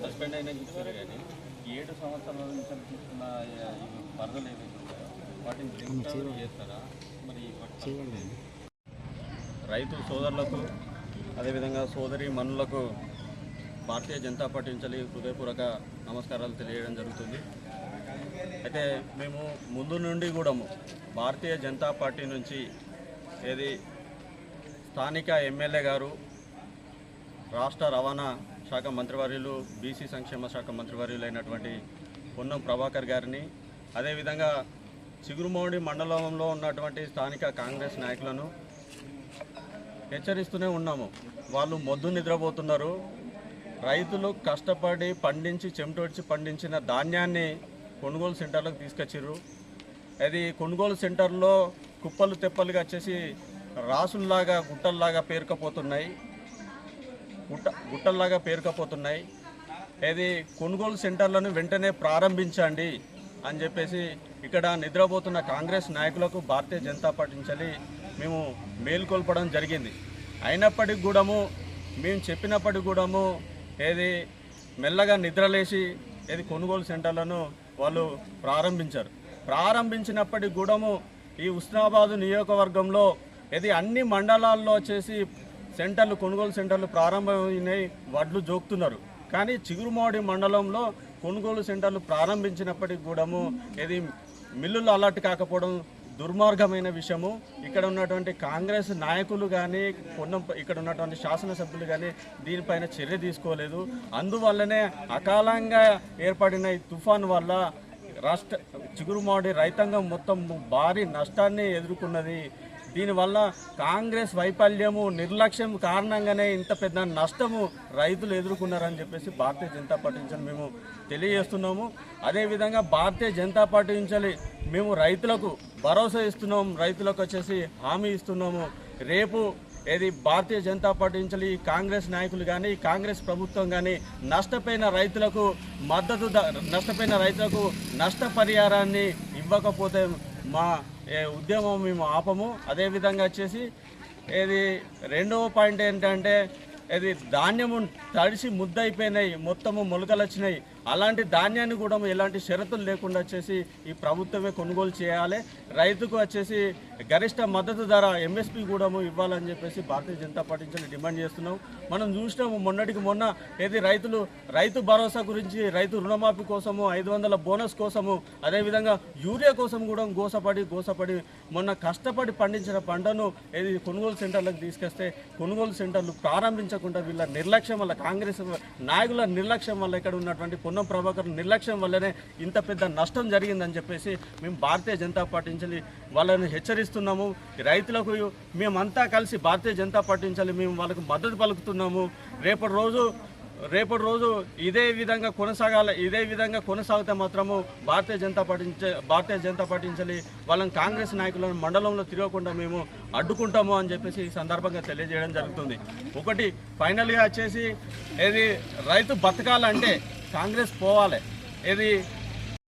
Suspend అయినా ఇచ్చారు కానీ ఏడు సంవత్సరాల నుంచి తీసుకున్న వరదలు ఏవైతే వాటిని చేస్తారా? మరి రైతు సోదరులకు అదేవిధంగా సోదరి మనులకు భారతీయ జనతా పార్టీ నుంచి హృదయపూర్వక నమస్కారాలు తెలియడం జరుగుతుంది. అయితే మేము ముందు నుండి కూడా భారతీయ జనతా పార్టీ నుంచి ఏది స్థానిక ఎమ్మెల్యే గారు రాష్ట్ర రవాణా శాఖ మంత్రివర్యులు బీసీ సంక్షేమ శాఖ మంత్రివర్యులు అయినటువంటి పొన్నం ప్రభాకర్ గారిని అదేవిధంగా చిగురుమౌడి మండలంలో ఉన్నటువంటి స్థానిక కాంగ్రెస్ నాయకులను హెచ్చరిస్తూనే ఉన్నాము. వాళ్ళు మొద్దు నిద్రపోతున్నారు. రైతులు కష్టపడి పండించి చెమటొడిచి పండించిన ధాన్యాన్ని కొనుగోలు సెంటర్లకు తీసుకొచ్చారు అది కొనుగోలు సెంటర్లో కుప్పలు తెప్పలుగా వచ్చేసి రాసుల్లాగా గుట్టల్లాగా పేరుకపోతున్నాయి. గుట్ట గుట్టల్లాగా పేరుకపోతున్నాయి. ఏది కొనుగోలు సెంటర్లను వెంటనే ప్రారంభించండి అని చెప్పేసి ఇక్కడ నిద్రపోతున్న కాంగ్రెస్ నాయకులకు భారతీయ జనతా పార్టీ నుంచి మేము మేల్కొల్పడం జరిగింది. అయినప్పటికి కూడాము మేము చెప్పినప్పటికి కూడాము ఏది మెల్లగా నిద్రలేసి ఏది కొనుగోలు సెంటర్లను వాళ్ళు ప్రారంభించారు. ప్రారంభించినప్పటికి కూడాము ఈ ఉస్నాబాదు నియోజకవర్గంలో ఇది అన్ని మండలాల్లో వచ్చేసి సెంటర్లు కొనుగోలు సెంటర్లు ప్రారంభమైనాయి వడ్లు జోకుతున్నారు. కానీ చిగురుమాడి మండలంలో కొనుగోలు సెంటర్లు ప్రారంభించినప్పటికి కూడాము ఇది మిల్లులు అలర్ట్ కాకపోవడం దుర్మార్గమైన విషయము. ఇక్కడ ఉన్నటువంటి కాంగ్రెస్ నాయకులు కానీ కొన్న ఇక్కడ ఉన్నటువంటి శాసనసభ్యులు కానీ దీనిపైన చర్య తీసుకోలేదు. అందువల్లనే అకాలంగా ఏర్పడిన ఈ తుఫాన్ వల్ల రాష్ట్ర చిగురుమాడి రైతాంగం మొత్తం భారీ నష్టాన్ని ఎదుర్కొన్నది. దీనివల్ల కాంగ్రెస్ వైఫల్యము నిర్లక్ష్యం కారణంగానే ఇంత పెద్ద నష్టము రైతులు ఎదుర్కొన్నారని చెప్పేసి భారతీయ జనతా పార్టీ నుంచి మేము తెలియజేస్తున్నాము. అదేవిధంగా భారతీయ జనతా పార్టీ నుంచి మేము రైతులకు భరోసా ఇస్తున్నాము రైతులకు వచ్చేసి హామీ ఇస్తున్నాము. రేపు ఏది భారతీయ జనతా పార్టీ నుంచి ఈ కాంగ్రెస్ నాయకులు కానీ ఈ కాంగ్రెస్ ప్రభుత్వం కానీ నష్టపోయిన రైతులకు మద్దతు నష్టపోయిన రైతులకు నష్టపరిహారాన్ని ఇవ్వకపోతే మా ఉద్యమం మేము ఆపము. అదేవిధంగా వచ్చేసి ఇది రెండవ పాయింట్ ఏంటంటే ఇది ధాన్యము తడిసి ముద్దయిపోయినాయి. మొత్తము మొలకలు వచ్చినాయి అలాంటి ధాన్యాన్ని కూడా ఎలాంటి షరతులు లేకుండా వచ్చేసి ఈ ప్రభుత్వమే కొనుగోలు చేయాలి. రైతుకు వచ్చేసి గరిష్ట మద్దతు ధర ఎంఎస్పి కూడా ఇవ్వాలని చెప్పేసి భారతీయ జనతా పార్టీ నుంచి డిమాండ్ చేస్తున్నాం. మనం చూసినాము మొన్నటికి మొన్న ఏది రైతులు రైతు భరోసా గురించి రైతు రుణమాఫీ కోసము ఐదు వందల బోనస్ కోసము అదేవిధంగా యూరియా కోసం కూడా గోసపడి గోసపడి మొన్న కష్టపడి పండించిన పంటను ఏది కొనుగోలు సెంటర్లకు తీసుకొస్తే కొనుగోలు సెంటర్లు ప్రారంభించకుండా వీళ్ళ నిర్లక్ష్యం వల్ల కాంగ్రెస్ నాయకుల నిర్లక్ష్యం వల్ల ఇక్కడ ఉన్నటువంటి పొన్నం ప్రభాకర్ నిర్లక్ష్యం వల్లనే ఇంత పెద్ద నష్టం జరిగిందని చెప్పేసి మేము భారతీయ జనతా పార్టీ నుంచి వాళ్ళని హెచ్చరిస్తున్నాము. రైతులకు మేమంతా కలిసి భారతీయ జనతా పార్టీ నుంచి మేము వాళ్ళకు మద్దతు పలుకుతున్నాము. రేపటి రోజు రేపటి రోజు ఇదే విధంగా కొనసాగాలి ఇదే విధంగా కొనసాగితే మాత్రము భారతీయ జనతా పార్టీ భారతీయ జనతా పార్టీ నుంచి వాళ్ళని కాంగ్రెస్ నాయకులను మండలంలో తిరగకుండా మేము అడ్డుకుంటాము అని చెప్పేసి ఈ సందర్భంగా తెలియజేయడం జరుగుతుంది. ఒకటి ఫైనల్గా వచ్చేసి ఏది రైతు బతకాలంటే కాంగ్రెస్ పోవాలి. ఏది?